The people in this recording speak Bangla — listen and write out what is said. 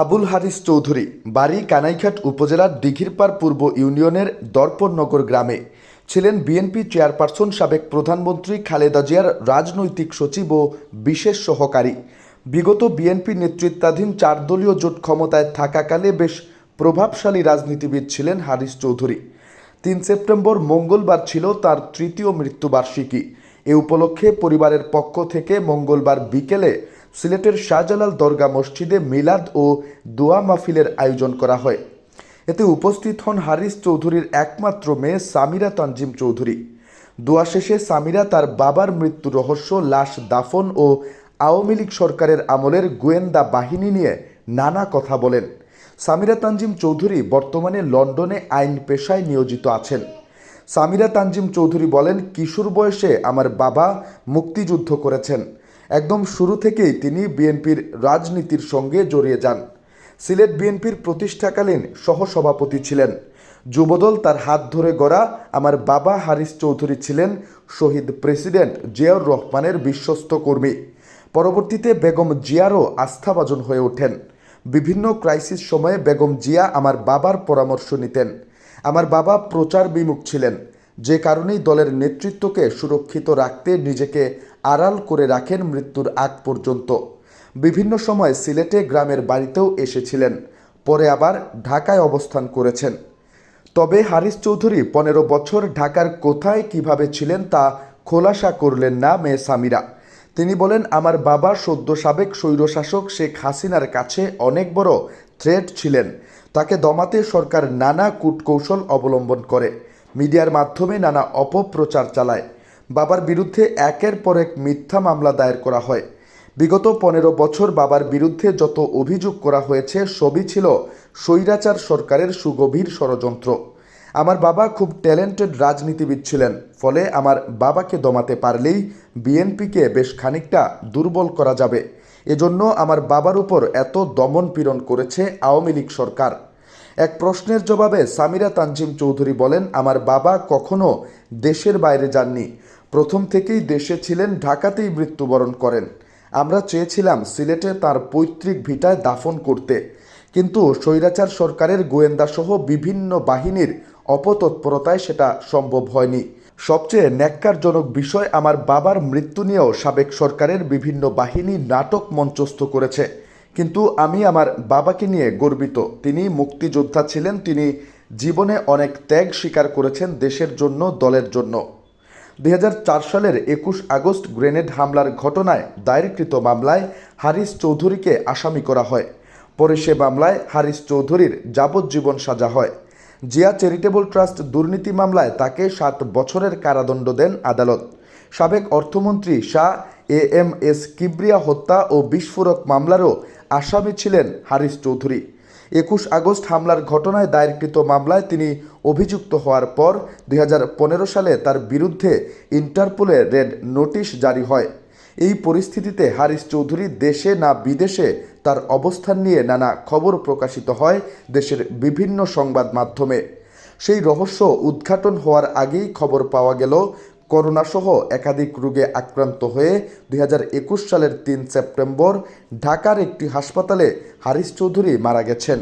আবুল হারিস চৌধুরী বাড়ি কানাইঘাট উপজেলার দিঘিরপাড় পূর্ব ইউনিয়নের দর্পণনগর গ্রামে ছিলেন বিএনপি চেয়ারপারসন সাবেক প্রধানমন্ত্রী খালেদা জিয়ার রাজনৈতিক সচিব ও বিশেষ সহকারী। বিগত বিএনপি নেতৃত্বাধীন চার দলীয় জোট ক্ষমতায় থাকাকালে বেশ প্রভাবশালী রাজনীতিবিদ ছিলেন হারিস চৌধুরী। তিন সেপ্টেম্বর মঙ্গলবার ছিল তার তৃতীয় মৃত্যুবার্ষিকী। এ উপলক্ষে পরিবারের পক্ষ থেকে মঙ্গলবার বিকেলে সিলেটের শাহজালাল দরগা মসজিদে মিলাদ ও দোয়া মাহফিলের আয়োজন করা হয়। এতে উপস্থিত হন হারিস চৌধুরীর একমাত্র মেয়ে সামিরা তানজিম চৌধুরী। দোয়া শেষে সামিরা তার বাবার মৃত্যু রহস্য, লাশ দাফন ও আওয়ামী লীগ সরকারের আমলের গোয়েন্দা বাহিনী নিয়ে নানা কথা বলেন। সামিরা তানজিম চৌধুরী বর্তমানে লন্ডনে আইন পেশায় নিয়োজিত আছেন। সামিরা তানজিম চৌধুরী বলেন, কিশোর বয়সে আমার বাবা মুক্তিযুদ্ধ করেছেন। একদম শুরু থেকেই তিনি বিএনপির রাজনীতির সঙ্গে জড়িয়ে যান। সিলেট বিএনপির প্রতিষ্ঠাকালীন সহসভাপতি ছিলেন। যুবদল তার হাত ধরে গড়া আমার বাবা হারিস চৌধুরী ছিলেন শহীদ প্রেসিডেন্ট জিয়াউর রহমানের বিশ্বস্ত কর্মী। পরবর্তীতে বেগম জিয়ারও আস্থাভাজন হয়ে ওঠেন। বিভিন্ন ক্রাইসিস সময়ে বেগম জিয়া আমার বাবার পরামর্শ নিতেন। আমার বাবা প্রচার বিমুখ ছিলেন। যে কারণেই দলের নেতৃত্বকে সুরক্ষিত রাখতে নিজেকে আড়াল করে রাখেন মৃত্যুর আগ পর্যন্ত। বিভিন্ন সময় সিলেটে গ্রামের বাড়িতেও এসেছিলেন, পরে আবার ঢাকায় অবস্থান করেছেন। তবে হারিস চৌধুরী পনেরো বছর ঢাকার কোথায় কীভাবে ছিলেন তা খোলাসা করলেন না মেয়ে সামিরা। তিনি বলেন, আমার বাবা সদ্য সাবেক স্বৈরশাসক শেখ হাসিনার কাছে অনেক বড় থ্রেট ছিলেন। তাকে দমাতে সরকার নানা কূটকৌশল অবলম্বন করে। মিডিয়ার মাধ্যমে নানা অপপ্রচার চালায়। বাবার বিরুদ্ধে একের পর এক মিথ্যা মামলা দায়ের করা হয়। বিগত পনেরো বছর বাবার বিরুদ্ধে যত অভিযোগ করা হয়েছে, সবই ছিল স্বৈরাচার সরকারের সুগভীর ষড়যন্ত্র। আমার বাবা খুব ট্যালেন্টেড রাজনীতিবিদ ছিলেন, ফলে আমার বাবাকে দমাতে পারলেই বিএনপিকে বেশ খানিকটা দুর্বল করা যাবে। এজন্য আমার বাবার উপর এত দমন পীড়ন করেছে আওয়ামী লীগ সরকার। এক প্রশ্নের জবাবে সামিরা তানজিম চৌধুরী বলেন, আমার বাবা কখনো দেশের বাইরে যাননি। প্রথম থেকেই দেশে ছিলেন, ঢাকাতেই মৃত্যুবরণ করেন। আমরা চেয়েছিলাম সিলেটে তার পৈতৃক ভিটায় দাফন করতে। কিন্তু স্বৈরাচার সরকারের গোয়েন্দাসহ বিভিন্ন বাহিনীর অপতৎপরতায় সেটা সম্ভব হয়নি। সবচেয়ে ন্যাক্কারজনক বিষয়, আমার বাবার মৃত্যু নিয়েও সাবেক সরকারের বিভিন্ন বাহিনী নাটক মঞ্চস্থ করেছে। কিন্তু আমি আমার বাবাকে নিয়ে গর্বিত। তিনি মুক্তিযোদ্ধা ছিলেন, তিনি জীবনে অনেক ত্যাগ স্বীকার করেছেন দেশের জন্য, দলের জন্য। দু হাজার চার সালের একুশ আগস্ট গ্রেনেড হামলার ঘটনায় দায়েরকৃত মামলায় হারিস চৌধুরীকে আসামি করা হয়। পরে সে মামলায় হারিস চৌধুরীর যাবজ্জীবন সাজা হয়। জিয়া চ্যারিটেবল ট্রাস্ট দুর্নীতি মামলায় তাকে সাত বছরের কারাদণ্ড দেন আদালত। সাবেক অর্থমন্ত্রী Shah A M S Kibria হত্যা ও বিস্ফোরক মামলারও আসামি ছিলেন হারিস চৌধুরী। একুশ আগস্ট হামলার ঘটনায় দায়েরকৃত মামলায় তিনি অভিযুক্ত হওয়ার পর দুই হাজার পনেরো সালে তার বিরুদ্ধে ইন্টারপোলে রেড নোটিশ জারি হয়। এই পরিস্থিতিতে হারিস চৌধুরী দেশে না বিদেশে তার অবস্থান নিয়ে নানা খবর প্রকাশিত হয় দেশের বিভিন্ন সংবাদ মাধ্যমে। সেই রহস্য উদ্ঘাটন হওয়ার আগেই খবর পাওয়া গেল করোনাসহ একাধিক রোগে আক্রান্ত হয়ে দুই হাজার একুশ সালের তিন সেপ্টেম্বর ঢাকার একটি হাসপাতালে হারিস চৌধুরী মারা গেছেন।